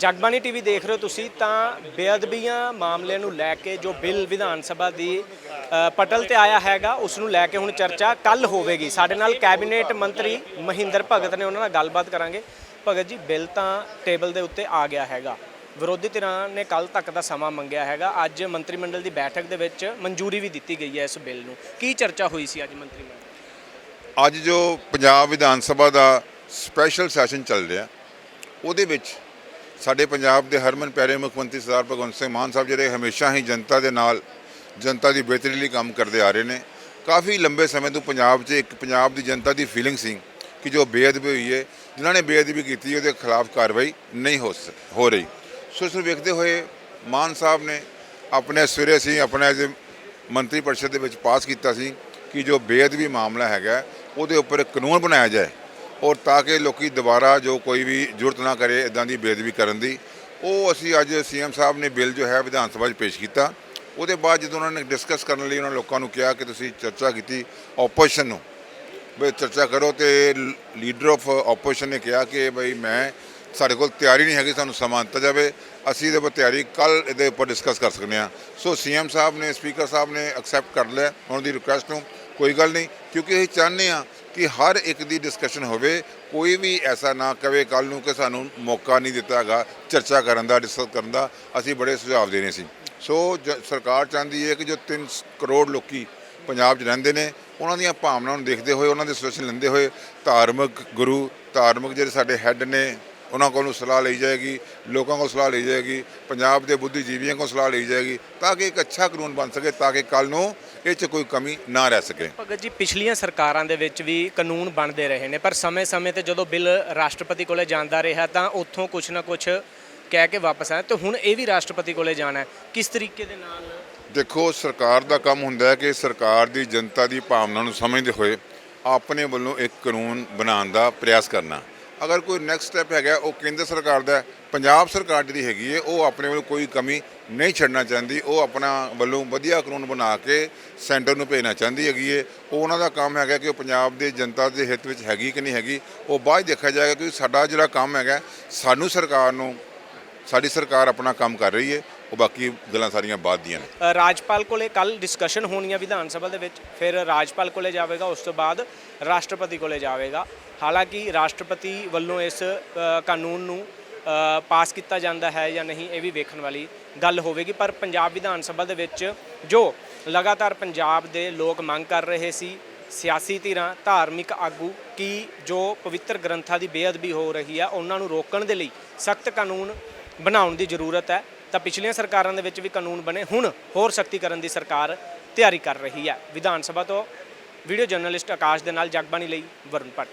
Jagbani TV ਦੇਖ ਰਹੇ ਹੋ ਤੁਸੀਂ, ਤਾਂ ਬੇਅਦਬੀਆਂ ਮਾਮਲਿਆਂ ਨੂੰ ਲੈ ਕੇ ਜੋ ਬਿੱਲ ਵਿਧਾਨ ਸਭਾ ਦੀ ਪਟਲ ਤੇ ਆਇਆ ਹੈਗਾ, ਉਸ ਨੂੰ ਲੈ ਕੇ ਹੁਣ ਚਰਚਾ ਕੱਲ ਹੋਵੇਗੀ। ਸਾਡੇ ਨਾਲ ਕੈਬਨਿਟ ਮੰਤਰੀ ਮਹਿੰਦਰ ਭਗਤ ਨੇ ਉਹਨਾਂ ਨਾਲ ਗੱਲਬਾਤ ਕਰਾਂਗੇ। ਭਗਤ ਜੀ, ਬਿੱਲ ਤਾਂ ਟੇਬਲ ਦੇ ਉੱਤੇ ਆ ਗਿਆ ਹੈਗਾ। ਵਿਰੋਧੀ ਧਿਰਾਂ ਨੇ ਕੱਲ ਤੱਕ ਦਾ ਸਮਾਂ ਮੰਗਿਆ ਹੈਗਾ। ਅੱਜ ਮੰਤਰੀ ਮੰਡਲ ਦੀ ਬੈਠਕ ਦੇ ਵਿੱਚ ਮਨਜ਼ੂਰੀ ਵੀ ਦਿੱਤੀ ਗਈ ਹੈ ਇਸ ਬਿੱਲ ਨੂੰ। ਕੀ ਚਰਚਾ ਹੋਈ ਸੀ ਅੱਜ ਮੰਤਰੀ ਮੰਡਲ? ਅੱਜ ਜੋ ਪੰਜਾਬ ਵਿਧਾਨ ਸਭਾ ਦਾ ਸਪੈਸ਼ਲ ਸੈਸ਼ਨ ਚੱਲ ਰਿਹਾ, ਉਹਦੇ ਵਿੱਚ ਸਾਡੇ ਪੰਜਾਬ ਦੇ ਹਰਮਨ ਪਿਆਰੇ ਮੁੱਖ ਮੰਤਰੀ ਸਰਦਾਰ ਭਗਵੰਤ ਸਿੰਘ ਮਾਨ ਸਾਹਿਬ ਜਿਹੜੇ ਹਮੇਸ਼ਾ ਹੀ ਜਨਤਾ ਦੇ ਨਾਲ, ਜਨਤਾ ਦੀ ਬਿਹਤਰੀ ਲਈ ਕੰਮ ਕਰਦੇ ਆ ਰਹੇ ਨੇ। ਕਾਫੀ ਲੰਬੇ ਸਮੇਂ ਤੋਂ ਪੰਜਾਬ 'ਚ ਇੱਕ ਪੰਜਾਬ ਦੀ ਜਨਤਾ ਦੀ ਫੀਲਿੰਗ ਸੀ ਕਿ ਜੋ ਬੇਅਦਬੀ ਹੋਈ ਹੈ ਜਿਨ੍ਹਾਂ ਨੇ ਬੇਅਦਬੀ ਕੀਤੀ ਉਹਦੇ ਖਿਲਾਫ ਕਾਰਵਾਈ ਨਹੀਂ ਹੋ ਸ- ਹੋ ਰਹੀ। ਸੋ ਇਸ ਨੂੰ ਵੇਖਦੇ ਹੋਏ ਮਾਨ ਸਾਹਿਬ ਨੇ ਆਪਣੇ ਸਵੇਰੇ ਅਸੀਂ ਆਪਣੇ ਅੱਜ ਮੰਤਰੀ ਪਰਿਸ਼ਦ ਦੇ ਵਿੱਚ ਪਾਸ ਕੀਤਾ ਸੀ ਕਿ ਜੋ ਬੇਅਦਬੀ ਮਾਮਲਾ ਹੈਗਾ, ਉਹਦੇ ਉੱਪਰ ਕਾਨੂੰਨ ਬਣਾਇਆ ਜਾਏ। ਔਰ ਤਾਂ ਕਿ ਲੋਕੀ ਦੁਬਾਰਾ ਜੋ ਕੋਈ ਵੀ ਜ਼ਰੂਰਤ ਨਾ ਕਰੇ ਇਦਾਂ ਦੀ ਬੇਅਦਬੀ ਕਰਨ ਦੀ। ਉਹ ਅਸੀਂ ਅੱਜ ਸੀਐਮ ਸਾਹਿਬ ਨੇ ਬਿੱਲ ਜੋ ਹੈ ਵਿਧਾਨ ਸਭਾ 'ਚ ਪੇਸ਼ ਕੀਤਾ। ਉਹਦੇ ਬਾਅਦ ਜਦੋਂ ਉਹਨਾਂ ਨੇ ਡਿਸਕਸ ਕਰਨ ਲਈ ਉਹਨਾਂ ਲੋਕਾਂ ਨੂੰ ਕਿਹਾ ਕਿ ਤੁਸੀਂ ਚਰਚਾ ਕੀਤੀ ਆਪੋਜੀਸ਼ਨ ਨੂੰ ਵੀ ਚਰਚਾ ਕਰੋ ਤੇ ਲੀਡਰ ਆਫ ਆਪੋਜੀਸ਼ਨ ਨੇ ਕਿਹਾ ਕਿ ਬਈ ਮੈਂ ਸਾਡੇ ਕੋਲ ਤਿਆਰੀ ਨਹੀਂ ਹੈਗੀ, ਸਾਨੂੰ ਸਮਾਂ ਦਿੱਤਾ ਜਾਵੇ। ਅਸੀਂ ਇਹਦੇ ਉੱਪਰ ਤਿਆਰੀ ਕੱਲ ਇਹਦੇ ਉੱਪਰ ਡਿਸਕਸ ਕਰ ਸਕਦੇ ਹਾਂ। ਸੋ ਸੀਐਮ ਸਾਹਿਬ ਨੇ ਸਪੀਕਰ ਸਾਹਿਬ ਨੇ ਐਕਸੈਪਟ ਕਰ ਲਿਆ। ਉਹਨਾਂ ਦੀ ਰਿਕੁਐਸਟ ਨੂੰ ਕੋਈ ਗੱਲ ਨਹੀਂ, ਕਿਉਂਕਿ ਅਸੀਂ ਚਾਹੁੰਦੇ ਹਾਂ ਕਿ ਹਰ ਇੱਕ ਦੀ ਡਿਸਕਸ਼ਨ ਹੋਵੇ, ਕੋਈ ਵੀ ਐਸਾ ਨਾ ਕਵੇ ਕੱਲ ਨੂੰ ਕਿ ਸਾਨੂੰ ਮੌਕਾ ਨਹੀਂ ਦਿੱਤਾ ਹੈਗਾ ਚਰਚਾ ਕਰਨ ਦਾ ਡਿਸਕਸ ਕਰਨ ਦਾ, ਅਸੀਂ ਬੜੇ ਸੁਝਾਅ ਦੇਣੇ ਸੀ। ਸੋ ਜ- ਸਰਕਾਰ ਚਾਹੁੰਦੀ ਹੈ ਕਿ ਜੋ 3 ਕਰੋੜ ਲੋਕੀ ਪੰਜਾਬ 'ਚ ਰਹਿੰਦੇ ਨੇ, ਉਹਨਾਂ ਦੀਆਂ ਭਾਵਨਾਵਾਂ ਨੂੰ ਦੇਖਦੇ ਹੋਏ, ਉਹਨਾਂ ਦੇ ਸੁਜੈਸ਼ਨ ਲੈਂਦੇ ਹੋਏ ਧਾਰਮਿਕ ਗੁਰੂ, ਧਾਰਮਿਕ ਜਿਹੜੇ ਸਾਡੇ ਹੈੱਡ ਨੇ, ਉਹਨਾਂ ਕੋਲੋਂ ਸਲਾਹ ਲਈ ਜਾਏਗੀ, ਲੋਕਾਂ ਕੋਲ ਸਲਾਹ ਲਈ ਜਾਏਗੀ, ਪੰਜਾਬ ਦੇ ਬੁੱਧੀਜੀਵੀਆਂ ਕੋਲ ਸਲਾਹ ਲਈ ਜਾਏਗੀ, ਤਾਂ ਕਿ ਇੱਕ ਅੱਛਾ ਕਾਨੂੰਨ ਬਣ ਸਕੇ, ਤਾਂ ਕਿ ਕੱਲ ਨੂੰ ਇਹ 'ਚ ਕੋਈ ਕਮੀ ਨਾ ਰਹਿ ਸਕੇ। ਭਗਤ ਜੀ ਪਿਛਲੀਆਂ ਸਰਕਾਰਾਂ ਦੇ ਵਿੱਚ ਵੀ ਕਾਨੂੰਨ ਬਣਦੇ ਰਹੇ ਨੇ ਪਰ ਸਮੇਂ-ਸਮੇਂ ਤੇ ਜਦੋਂ ਬਿੱਲ ਰਾਸ਼ਟਰਪਤੀ ਕੋਲੇ ਜਾਂਦਾ ਰਿਹਾ ਤਾਂ ਉੱਥੋਂ ਕੁਝ ਨਾ ਕੁਝ ਕਹਿ ਕੇ ਵਾਪਸ ਆਇਆ। ਤੇ ਹੁਣ ਇਹ ਵੀ ਰਾਸ਼ਟਰਪਤੀ ਕੋਲੇ ਜਾਣਾ ਹੈ। ਕਿਸ ਤਰੀਕੇ ਦੇ ਨਾਲ? ਦੇਖੋ ਸਰਕਾਰ ਦਾ ਕੰਮ ਹੁੰਦਾ ਹੈ ਕਿ ਸਰਕਾਰ ਦੀ ਜਨਤਾ ਦੀ ਭਾਵਨਾ ਨੂੰ ਸਮਝਦੇ ਹੋਏ ਆਪਣੇ ਵੱਲੋਂ ਇੱਕ ਕਾਨੂੰਨ ਬਣਾਉਣ ਦਾ ਪ੍ਰਯਾਸ ਕਰਨਾ। ਅਗਰ ਕੋਈ ਨੈਕਸਟ ਸਟੈਪ ਹੈਗਾ, ਉਹ ਕੇਂਦਰ ਸਰਕਾਰ ਦਾ ਪੰਜਾਬ ਸਰਕਾਰ ਜਿਹੜੀ ਹੈਗੀ ਹੈ, ਉਹ ਆਪਣੇ ਵੱਲੋਂ ਕੋਈ ਕਮੀ ਨਹੀਂ ਛੱਡਣਾ ਚਾਹੁੰਦੀ। ਉਹ ਆਪਣਾ ਵੱਲੋਂ ਵਧੀਆ ਕਾਨੂੰਨ ਬਣਾ ਕੇ ਸੈਂਟਰ ਨੂੰ ਭੇਜਣਾ ਚਾਹੁੰਦੀ ਹੈਗੀ ਹੈ। ਉਹ ਉਹਨਾਂ ਦਾ ਕੰਮ ਹੈਗਾ ਕਿ ਉਹ ਪੰਜਾਬ ਦੇ ਜਨਤਾ ਦੇ ਹਿੱਤ ਵਿੱਚ ਹੈਗੀ ਕਿ ਨਹੀਂ ਹੈਗੀ, ਉਹ ਬਾਅਦ 'ਚ ਦੇਖਿਆ ਜਾਏਗਾ ਕਿ ਸਾਡਾ ਜਿਹੜਾ ਕੰਮ ਹੈਗਾ, ਸਾਨੂੰ ਸਰਕਾਰ ਨੂੰ, ਸਾਡੀ ਸਰਕਾਰ ਆਪਣਾ ਕੰਮ ਕਰ ਰਹੀ ਹੈ। ਉਹ ਬਾਕੀ ਗੱਲਾਂ ਸਾਰੀਆਂ ਬਾਅਦ ਦੀਆਂ ਨੇ। ਅ, ਰਾਜਪਾਲ ਕੋਲੇ ਕੱਲ ਡਿਸਕਸ਼ਨ ਹੋਣੀ ਹੈ ਵਿਧਾਨ ਸਭਾ ਦੇ ਵਿੱਚ ਫਿਰ ਰਾਜਪਾਲ ਕੋਲੇ ਜਾਵੇਗਾ ਉਸ ਤੋਂ ਬਾਅਦ ਰਾਸ਼ਟਰਪਤੀ ਕੋਲੇ ਜਾਵੇਗਾ। ਹਾਲਾਂਕਿ ਰਾਸ਼ਟਰਪਤੀ ਵੱਲੋਂ ਇਸ ਅ, ਕਾਨੂੰਨ ਨੂੰ ਅ, ਪਾਸ ਕੀਤਾ ਜਾਂਦਾ ਹੈ ਜਾਂ ਨਹੀਂ ਇਹ ਵੀ ਵੇਖਣ ਵਾਲੀ ਗੱਲ ਹੋਵੇਗੀ। ਪਰ ਪੰਜਾਬ ਵਿਧਾਨ ਸਭਾ ਦੇ ਵਿੱਚ ਜੋ ਲਗਾਤਾਰ ਪੰਜਾਬ ਦੇ ਲੋਕ ਮੰਗ ਕਰ ਰਹੇ ਸੀ ਸਿਆਸੀ ਧਿਰਾਂ ਧਾਰਮਿਕ ਆਗੂ ਕਿ ਜੋ ਪਵਿੱਤਰ ਗ੍ਰੰਥਾਂ ਦੀ ਬੇਅਦਬੀ ਹੋ ਰਹੀ ਹੈ ਉਹਨਾਂ ਨੂੰ ਰੋਕਣ ਦੇ ਲਈ ਸਖਤ ਕਾਨੂੰਨ ਬਣਾਉਣ ਦੀ ਜ਼ਰੂਰਤ ਹੈ। ਤਾਂ ਪਿਛਲੀਆਂ ਸਰਕਾਰਾਂ ਦੇ ਵਿੱਚ ਵੀ ਕਾਨੂੰਨ ਬਣੇ, ਹੁਣ ਹੋਰ ਸਖਤੀ ਕਰਨ ਦੀ ਸਰਕਾਰ ਤਿਆਰੀ ਕਰ ਰਹੀ ਹੈ। ਵਿਧਾਨ ਸਭਾ ਤੋਂ ਵੀਡੀਓ ਜਰਨਲਿਸਟ ਆਕਾਸ਼ ਦੇ ਨਾਲ ਜਗਬਾਣੀ ਲਈ ਵਰੁਣ ਭੱਟ।